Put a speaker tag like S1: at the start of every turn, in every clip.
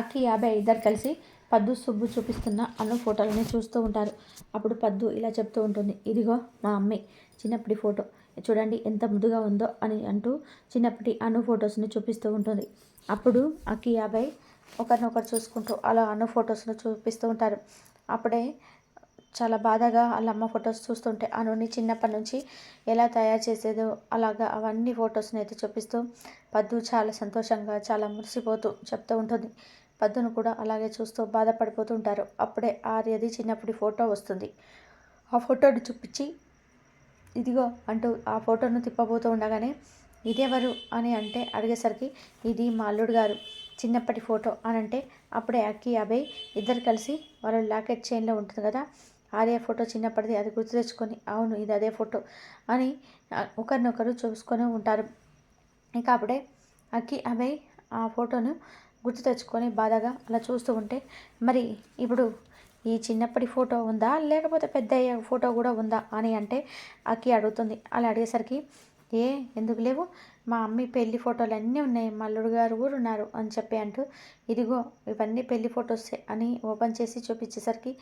S1: అక్కి యాభై ఇద్దరు కలిసి పద్దు సుబ్బు చూపిస్తున్న అన్న ఫోటోలని చూస్తూ ఉంటారు. అప్పుడు పద్దు ఇలా చెప్తూ ఉంటుంది. ఇదిగో మా అమ్మాయి చిన్నప్పటి ఫోటో. చూడండి ఎంత ముద్దుగా ఉందో అని అంటూ చిన్నప్పటి అను ఫొటోస్ని చూపిస్తూ ఉంటుంది. అప్పుడు అక్కి యాభై ఒకరినొకరు చూసుకుంటూ అలా అను ఫొటోస్ను చూపిస్తూ ఉంటారు. అప్పుడే చాలా బాధగా వాళ్ళ అమ్మ ఫొటోస్ చూస్తుంటే అనుని చిన్నప్పటి నుంచి ఎలా తయారు చేసేదో అలాగా అవన్నీ ఫొటోస్ని అయితే చూపిస్తూ పద్దు చాలా సంతోషంగా చాలా మురిసిపోతూ చెప్తూ ఉంటుంది. పద్దును కూడా అలాగే చూస్తూ బాధపడిపోతూ ఉంటారు అప్పుడే ఆర్యది చిన్నప్పటి ఫోటో వస్తుంది. ఆ ఫోటోని చూపించి ఇదిగో అంటూ ఆ ఫోటోను తిప్పబోతూ ఉండగానే ఇదెవరు? అని అంటే అడిగేసరికి ఇది మా అల్లుడు గారు. చిన్నప్పటి ఫోటో అని అంటే అప్పుడే అక్కి అభయ్ ఇద్దరు కలిసి వాళ్ళ లాకెట్ చైన్లో ఉంటుంది కదా ఆర్య ఫోటో చిన్నప్పటిది అది గుర్తు తెచ్చుకొని అవును ఇది అదే ఫోటో అని ఒకరినొకరు చూసుకొని ఉంటారు. ఇంకా అప్పుడే అక్కి అభయ్ ఆ ఫోటోను గుర్తు తెచ్చుకొని బాధగా అలా చూస్తూ ఉంటే మరి ఇప్పుడు ఈ చిన్నప్పటి ఫోటో ఉందా? లేకపోతే పెద్ద అయ్యే ఫోటో కూడా ఉందా అని అంటే అక్కి అడుగుతుంది. అలా అడిగేసరికి ఏ ఎందుకు లేవు? మా అమ్మి పెళ్ళి ఫోటోలు అన్నీ ఉన్నాయి మల్లుడు గారు కూడా ఉన్నారు అని చెప్పి అంటూ ఇదిగో ఇవన్నీ పెళ్ళి ఫొటోస్ అని ఓపెన్ చేసి చూపించేసరికి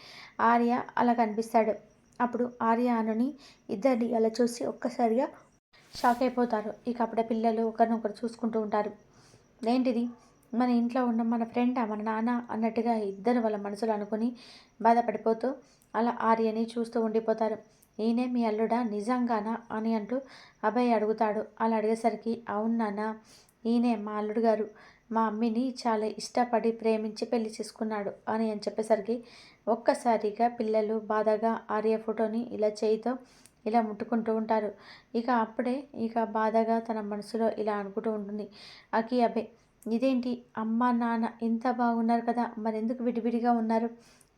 S1: ఆర్య అలా కనిపిస్తాడు. అప్పుడు ఆర్య అనుని ఇద్దరిని అలా చూసి ఒక్కసారిగా షాక్ అయిపోతారు. ఇక అప్పుడే పిల్లలు ఒకరినొకరు చూసుకుంటూ ఉంటారు. ఏంటిది? మన ఇంట్లో ఉన్న మన ఫ్రెండ్ మన నాన్న అన్నట్టుగా ఇద్దరు వాళ్ళ మనసులో అనుకుని బాధపడిపోతూ అలా ఆర్యని చూస్తూ ఉండిపోతారు. ఈయనే మీ అల్లుడా? నిజంగానా? అని అంటూ అభయ్ అడుగుతాడు. అలా అడిగేసరికి అవును ఈయనే మా అల్లుడు గారు. మా అమ్మిని చాలా ఇష్టపడి ప్రేమించి పెళ్ళి చేసుకున్నాడు అని అని చెప్పేసరికి ఒక్కసారిగా పిల్లలు బాధగా ఆర్య ఫోటోని ఇలా చేయితో ఇలా ముట్టుకుంటూ ఉంటారు. ఇక అప్పుడే ఇక బాధగా తన మనసులో ఇలా అనుకుంటూ ఉంటుంది. అకి అభయ్ ఇదేంటి? అమ్మ నాన్న ఎంత బాగున్నారు కదా! మరెందుకు విడివిడిగా ఉన్నారు?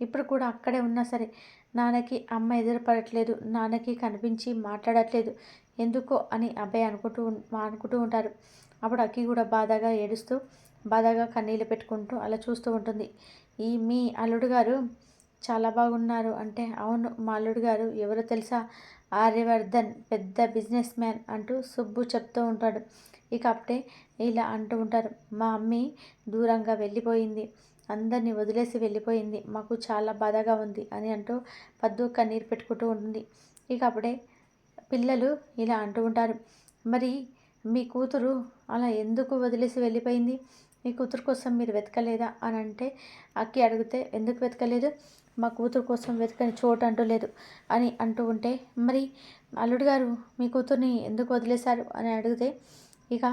S1: ఇప్పుడు కూడా అక్కడే ఉన్నా సరే నాన్నకి అమ్మ ఎదురుపడట్లేదు నాన్నకి కనిపించి మాట్లాడట్లేదు. ఎందుకో అని అబ్బాయి అనుకుంటూ అనుకుంటూ ఉంటారు. అప్పుడు అక్కి కూడా బాధగా ఏడుస్తూ బాధగా కన్నీళ్ళు పెట్టుకుంటూ అలా చూస్తూ ఉంటుంది. ఈ మీ అల్లుడు గారు చాలా బాగున్నారు అంటే అవును మా అల్లుడు గారు ఎవరో తెలుసా? ఆర్యవర్ధన్ పెద్ద బిజినెస్ మ్యాన్ అంటూ సుబ్బు చెప్తూ ఉంటాడు. ఇక అప్పుడే ఇలా అంటూ ఉంటారు మా మమ్మీ దూరంగా వెళ్ళిపోయింది అందరినీ వదిలేసి వెళ్ళిపోయింది మాకు చాలా బాధగా ఉంది అని అంటూ పద్దు కన్నీరు పెట్టుకుంటూ ఉంటుంది. ఇక అప్పుడే పిల్లలు ఇలా అంటూ ఉంటారు మరి మీ కూతురు అలా ఎందుకు వదిలేసి వెళ్ళిపోయింది? మీ కూతురు కోసం మీరు వెతకలేదా? అని అంటే అక్కి అడిగితే ఎందుకు వెతకలేదు? మా కూతురు కోసం వెతకని చోటు అంటూ లేదు అని అంటూ ఉంటే మరి అల్లుడు గారు మీ కూతుర్ని ఎందుకు వదిలేశారు? అని అడిగితే ఇక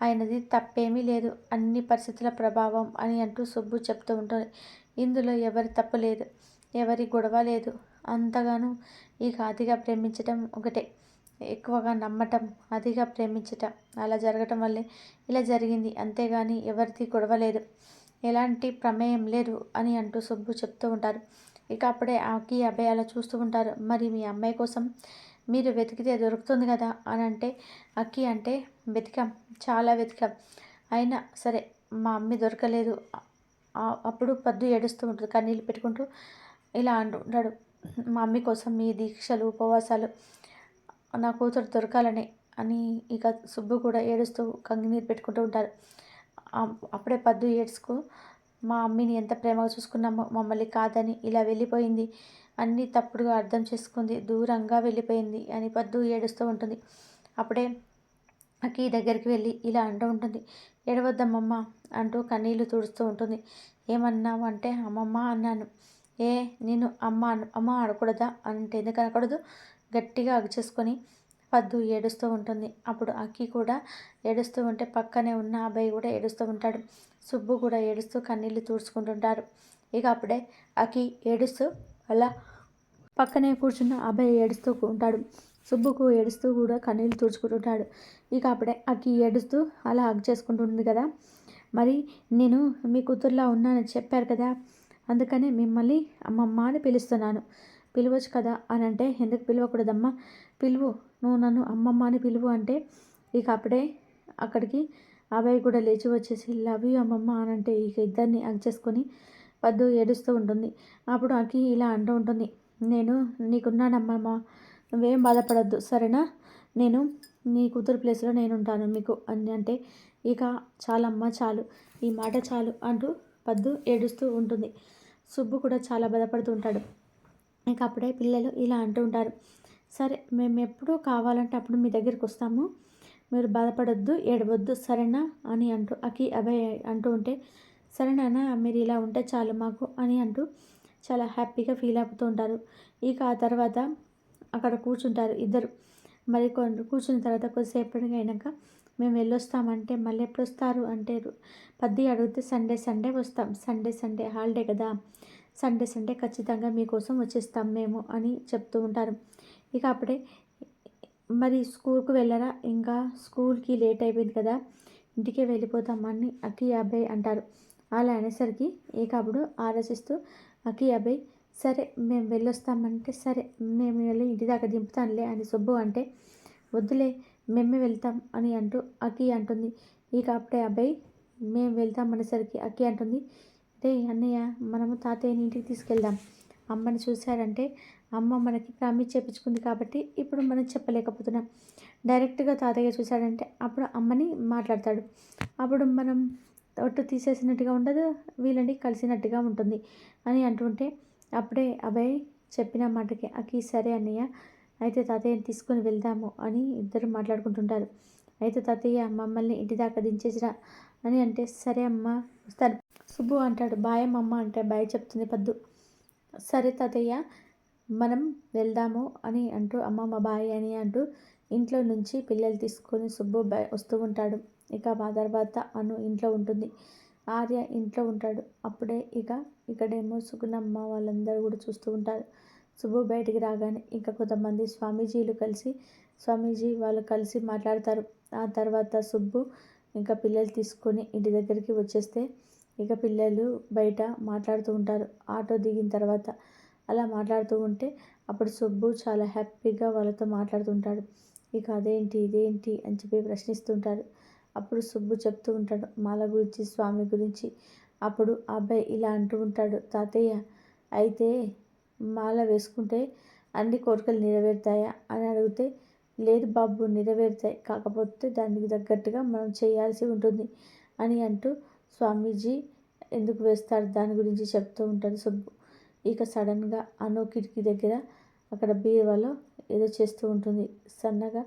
S1: ఆయనది తప్పేమీ లేదు. అన్ని పరిస్థితుల ప్రభావం అని అంటూ సుబ్బు చెప్తూ ఉంటుంది. ఇందులో ఎవరి తప్పు లేదు ఎవరి గొడవ లేదు. అంతగాను ఇక అతిగా ప్రేమించటం ఒకటే. ఎక్కువగా నమ్మటం అతిగా ప్రేమించటం అలా జరగటం వల్లే ఇలా జరిగింది. అంతేగాని ఎవరిది గొడవ లేదు. ఎలాంటి ప్రమేయం లేదు అని అంటూ సుబ్బు చెప్తూ ఉంటారు. ఇక అప్పుడే ఆకి అబ్బాయి అలా చూస్తూ ఉంటారు. మరి మీ అమ్మాయి కోసం మీరు వెతికితే దొరుకుతుంది కదా అని అంటే అక్కి అంటే వెతికాం చాలా వెతికాం. అయినా సరే మా అమ్మి దొరకలేదు. అప్పుడు పద్దు ఏడుస్తూ ఉంటుంది కన్నీళ్ళు పెట్టుకుంటూ ఇలా అంటుంటాడు మా మమ్మీ కోసం మీ దీక్షలు ఉపవాసాలు నా కూతురు దొరకాలని అని ఇక సుబ్బు కూడా ఏడుస్తూ కంగినీరు పెట్టుకుంటూ ఉంటారు. అప్పుడే పద్దు ఏడ్చుకు మా మమ్మీని ఎంత ప్రేమగా చూసుకున్నామో మమ్మల్ని కాదని ఇలా వెళ్ళిపోయింది. అన్నీ తప్పుడుగా అర్థం చేసుకుంది. దూరంగా వెళ్ళిపోయింది అని పద్దు ఏడుస్తూ ఉంటుంది. అప్పుడే అక్కి దగ్గరికి వెళ్ళి ఇలా అంటూ ఉంటుంది. ఏడవద్దమ్మమ్మ అంటూ కన్నీళ్ళు తుడుస్తూ ఉంటుంది. ఏమన్నావు అంటే అమ్మమ్మ అన్నాను. ఏ నేను అమ్మ అమ్మ ఆడకూడదా అంటే ఎందుకు అనకూడదు? గట్టిగా అగుచేసుకొని పద్దు ఏడుస్తూ ఉంటుంది. అప్పుడు అక్కి కూడా ఏడుస్తూ ఉంటే పక్కనే ఉన్న అబ్బాయి కూడా ఏడుస్తూ ఉంటాడు. సుబ్బు కూడా ఏడుస్తూ కన్నీళ్ళు తుడుచుకుంటుంటారు. ఇక అప్పుడే అకి ఏడుస్తూ అలా పక్కనే కూర్చున్న అబ్బాయి ఏడుస్తూ ఉంటాడు. సుబ్బుకు ఏడుస్తూ కూడా కన్నీళ్ళు తుడుచుకుంటుంటాడు. ఇక అప్పుడే అక్కి ఏడుస్తూ అలా హగ్ చేసుకుంటుంది కదా. మరి నేను మీ కూతుర్లా ఉన్నానని చెప్పారు కదా. అందుకనే మిమ్మల్ని అమ్మమ్మ అని పిలుస్తున్నాను. పిలవచ్చు కదా అని అంటే ఎందుకు పిలవకూడదమ్మా? పిలువు. నువ్వు నన్ను అమ్మమ్మ అని పిలువు అంటే ఇక అప్పుడే అక్కడికి అబ్బాయి కూడా లేచి వచ్చేసి లవ్ యూ అమ్మమ్మ అని అంటే ఇక ఇద్దరిని హగ్ చేసుకొని వద్దు ఏడుస్తూ ఉంటుంది. అప్పుడు అక్కి ఇలా అంటూ ఉంటుంది. నేను నీకున్నానమ్మమ్మ నువ్వేం బాధపడద్దు సరేనా? నేను నీ కూతురు ప్లేస్లో నేను ఉంటాను మీకు అని అంటే ఇక చాలమ్మ చాలు. ఈ మాట చాలు అంటూ పద్దు ఏడుస్తూ ఉంటుంది. సుబ్బు కూడా చాలా బాధపడుతూ ఉంటాడు. ఇంకా అప్పుడే పిల్లలు ఇలా అంటూ ఉంటారు. సరే మేము ఎప్పుడు కావాలంటే అప్పుడు మీ దగ్గరికి వస్తాము. మీరు బాధపడొద్దు ఏడవద్దు సరేనా? అని అంటూ అకి అభయ్ అంటూ ఉంటే సరేనా మీరు ఇలా ఉంటే చాలు మాకు అని అంటూ చాలా హ్యాపీగా ఫీల్ అవుతూ ఉంటారు. ఇక ఆ తర్వాత అక్కడ కూర్చుంటారు ఇద్దరు. మరి కొన్ని కూర్చున్న తర్వాత కొద్దిసేపటికి అయినాక మేము వెళ్ళొస్తామంటే మళ్ళీ ఎప్పుడు వస్తారు అంటే పద్ది అడిగితే సండే సండే వస్తాం. సండే సండే హాలిడే కదా. సండే సండే ఖచ్చితంగా మీకోసం వచ్చేస్తాం మేము అని చెప్తూ ఉంటారు. ఇక అప్పుడే మరి స్కూల్కి వెళ్ళరా? ఇంకా స్కూల్కి లేట్ అయిపోయింది కదా. ఇంటికే వెళ్ళిపోతామని అక్కి అబ్బాయి అంటారు. అలా అనేసరికి ఇక అప్పుడు ఆలోచిస్తూ అఖి అబ్బాయి సరే మేము వెళ్ళొస్తామంటే సరే మేము వెళ్ళి ఇంటి దాకా దింపుతానులే అని సుబ్బు అంటే వద్దులే మేమే వెళ్తాం అని అంటూ అఖి అంటుంది. ఇక అప్పుడే అబ్బాయి మేము వెళ్తాం అనేసరికి అక్కి అంటుంది రే అన్నయ్య మనము తాతయ్యని ఇంటికి తీసుకెళ్దాం. అమ్మని చూశారంటే అమ్మ మనకి ప్రామిస్ చేపించుకుంది కాబట్టి ఇప్పుడు మనం చెప్పలేకపోతున్నాం. డైరెక్ట్గా తాతయ్య చూశాడంటే అప్పుడు అమ్మని మాట్లాడతాడు. అప్పుడు మనం ఒట్టు తీసేసినట్టుగా ఉండదు వీళ్ళని కలిసినట్టుగా ఉంటుంది అని అంటుంటే అప్పుడే అభయ్ చెప్పిన మాటకి అకి సరే అన్నయ్య అయితే తాతయ్యని తీసుకొని వెళ్దాము అని ఇద్దరు మాట్లాడుకుంటుంటారు. అయితే తాతయ్య మమ్మల్ని ఇంటి దాకా దించేసిరా అని అంటే సరే అమ్మ వస్తాను. సుబ్బు అంటాడు. బాయ్ అమ్మ అంటే బాయ్ చెప్తుంది పద్దు. సరే తాతయ్య మనం వెళ్దాము అని అంటూ అమ్మమ్మ బాయ్ అని అంటూ ఇంట్లో నుంచి పిల్లలు తీసుకొని సుబ్బు బయ వస్తూ ఉంటాడు. ఇక మా తర్వాత అను ఇంట్లో ఉంటుంది. ఆర్య ఇంట్లో ఉంటాడు. అప్పుడే ఇక ఇక్కడేమో సుగుణమ్మ వాళ్ళందరూ కూడా చూస్తూ ఉంటారు. సుబ్బు బయటికి రాగానే ఇంకా కొంతమంది స్వామీజీలు కలిసి స్వామీజీ వాళ్ళు కలిసి మాట్లాడతారు. ఆ తర్వాత సుబ్బు ఇంకా పిల్లలు తీసుకొని ఇంటి దగ్గరికి వచ్చేస్తే ఇక పిల్లలు బయట మాట్లాడుతూ ఉంటారు. ఆటో దిగిన తర్వాత అలా మాట్లాడుతూ ఉంటే అప్పుడు సుబ్బు చాలా హ్యాపీగా వాళ్ళతో మాట్లాడుతుంటాడు ఇక అదేంటి ఇదేంటి అని చెప్పి ప్రశ్నిస్తుంటారు అప్పుడు సుబ్బు చెప్తూ ఉంటాడు మాల గురించి స్వామి గురించి. అప్పుడు అబ్బాయి ఇలా అంటూ ఉంటాడు తాతయ్య అయితే మాల వేసుకుంటే అన్ని కోరికలు నెరవేరుతాయా? అని అడిగితే లేదు బాబు నెరవేరుతాయి. కాకపోతే దానికి తగ్గట్టుగా మనం చేయాల్సి ఉంటుంది అని అంటూ స్వామీజీ ఎందుకు వేస్తారు దాని గురించి చెప్తూ ఉంటాడు సుబ్బు. ఇక సడన్గా అనో కిటికీ దగ్గర అక్కడ బీరువాలో ఏదో చేస్తూ ఉంటుంది. సన్నగా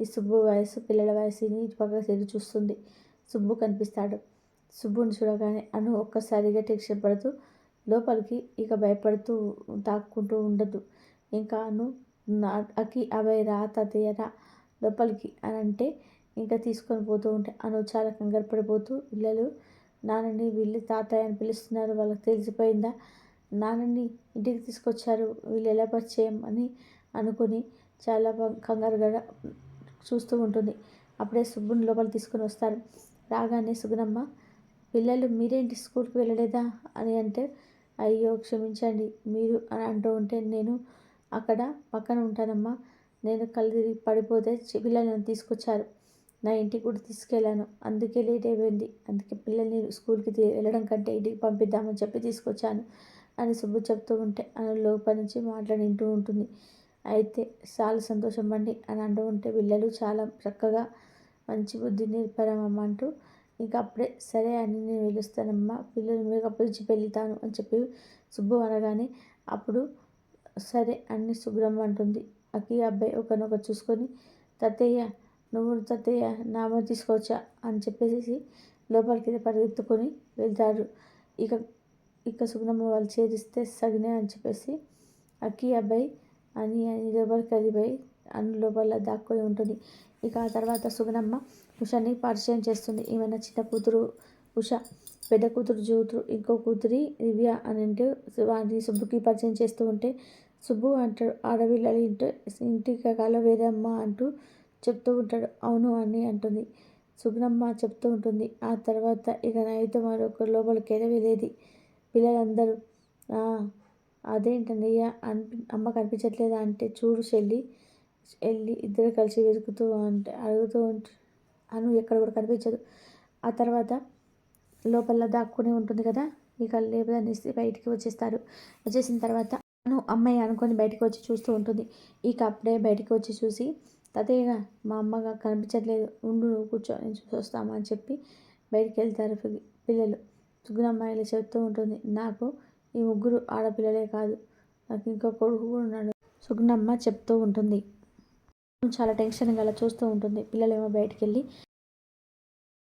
S1: ఈ సుబ్బు వయసు పిల్లల వయసుని ఇటుపక్క తిరిగి చూస్తుంది. సుబ్బు కనిపిస్తాడు. సుబ్బుని చూడగానే అను ఒక్కసారిగా టెన్షన్ పడుతూ లోపలికి ఇక భయపడుతూ తాక్కుంటూ ఉండదు. ఇంకా అను అకి అభయ రా తాతయ్య రా లోపలికి అని అంటే ఇంకా తీసుకొని పోతూ ఉంటే అను చాలా కంగారు పడిపోతూ పిల్లలు నాన్నని వీళ్ళు తాతయ్య అని పిలుస్తున్నారు వాళ్ళకి తెలిసిపోయిందా? నాన్నని ఇంటికి తీసుకొచ్చారు వీళ్ళు ఎలా పరిచయం అని అనుకుని చాలా కంగారుగా చూస్తూ ఉంటుంది. అప్పుడే సుబ్బుని లోపల తీసుకుని వస్తారు. రాగానే సుగుణమ్మ పిల్లలు మీరేంటి స్కూల్కి వెళ్ళలేదా? అని అంటే అయ్యో క్షమించండి మీరు అని అంటూ ఉంటే నేను అక్కడ పక్కన ఉంటానమ్మా. నేను కళ్ళు పడిపోతే పిల్లలను తీసుకొచ్చారు. నా ఇంటికి కూడా తీసుకెళ్ళాను. అందుకే లేట్ అయిపోయింది. అందుకే పిల్లల్ని స్కూల్కి వెళ్ళడం కంటే ఇంటికి పంపిద్దామని చెప్పి తీసుకొచ్చాను అని సుబ్బు చెప్తూ ఉంటే అని లోపల నుంచి మాట్లాడింటూ ఉంటుంది. అయితే చాలా సంతోషం అండి అని అంటూ ఉంటే పిల్లలు చాలా చక్కగా మంచి బుద్ధి నేర్పారమ్మా అంటూ ఇంకా అప్పుడే సరే అని నేను వెళ్ళొస్తానమ్మా పిల్లలు మీకు అప్పగించి వెళ్తాను అని చెప్పి సుబ్బు అనగానే అప్పుడు సరే అన్ని శుభ్రం అంటుంది అక్కి అబ్బాయి ఒకనొక చూసుకొని తత్తయ్య నువ్వు తత్తయ్య నామ తీసుకోవచ్చా? అని చెప్పేసి లోపలికి పరిగెత్తుకొని వెళ్తారు. ఇక ఇక సుగుణమ్మ వాళ్ళు చేరిస్తే సగినే అని చెప్పేసి అక్కి అబ్బాయి అని అని లోపలికి వెళ్ళిపోయి అన్ని లోపల దాక్కొని ఉంటుంది. ఇక ఆ తర్వాత సుగుణమ్మ ఉషాని పరిచయం చేస్తుంది. ఏమైనా చిన్న కూతురు ఉష పెద్ద కూతురు జ్యోతురు ఇంకో కూతురి దివ్య అని అంటే వాటిని సుబ్బుకి పరిచయం చేస్తూ ఉంటే సుబ్బు అంటాడు ఆడపిల్లలు ఇంటి ఇంటికి కాల వేరమ్మ అంటూ చెప్తూ ఉంటాడు. అవును అని అంటుంది. సుగుణమ్మ చెప్తూ ఉంటుంది. ఆ తర్వాత ఇక నైతే మరొక లోపలికి వెళ్ళేది. పిల్లలందరూ అదేంటన్నయ్య అనిపి అమ్మ కనిపించట్లేదా అంటే చూడు చెల్లి వెళ్ళి ఇద్దరు కలిసి వెతుకుతూ అంటే అడుగుతూ ఉంటే అను ఎక్కడ కూడా కనిపించదు. ఆ తర్వాత లోపల దాక్కుని ఉంటుంది కదా ఇక లేపదనేసి బయటికి వచ్చేస్తారు. వచ్చేసిన తర్వాత అను అమ్మాయి అనుకొని బయటకు వచ్చి చూస్తూ ఉంటుంది. ఇక అప్పుడే బయటకు వచ్చి చూసి తాతయ్యగా మా అమ్మగా కనిపించట్లేదు ఉండు కూర్చో నేను చూసి వస్తామని చెప్పి బయటికి వెళ్తారు పిల్లలు. సుగుణమ్మ చెప్తూ ఉంటుంది. నాకు ఈ ముగ్గురు ఆడపిల్లలే కాదు. నాకు ఇంకో కొడుకు కూడా ఉన్నాడు. సుగుణమ్మ చెప్తూ ఉంటుంది. చాలా టెన్షన్గా అలా చూస్తూ ఉంటుంది. పిల్లలేమో బయటికి వెళ్ళి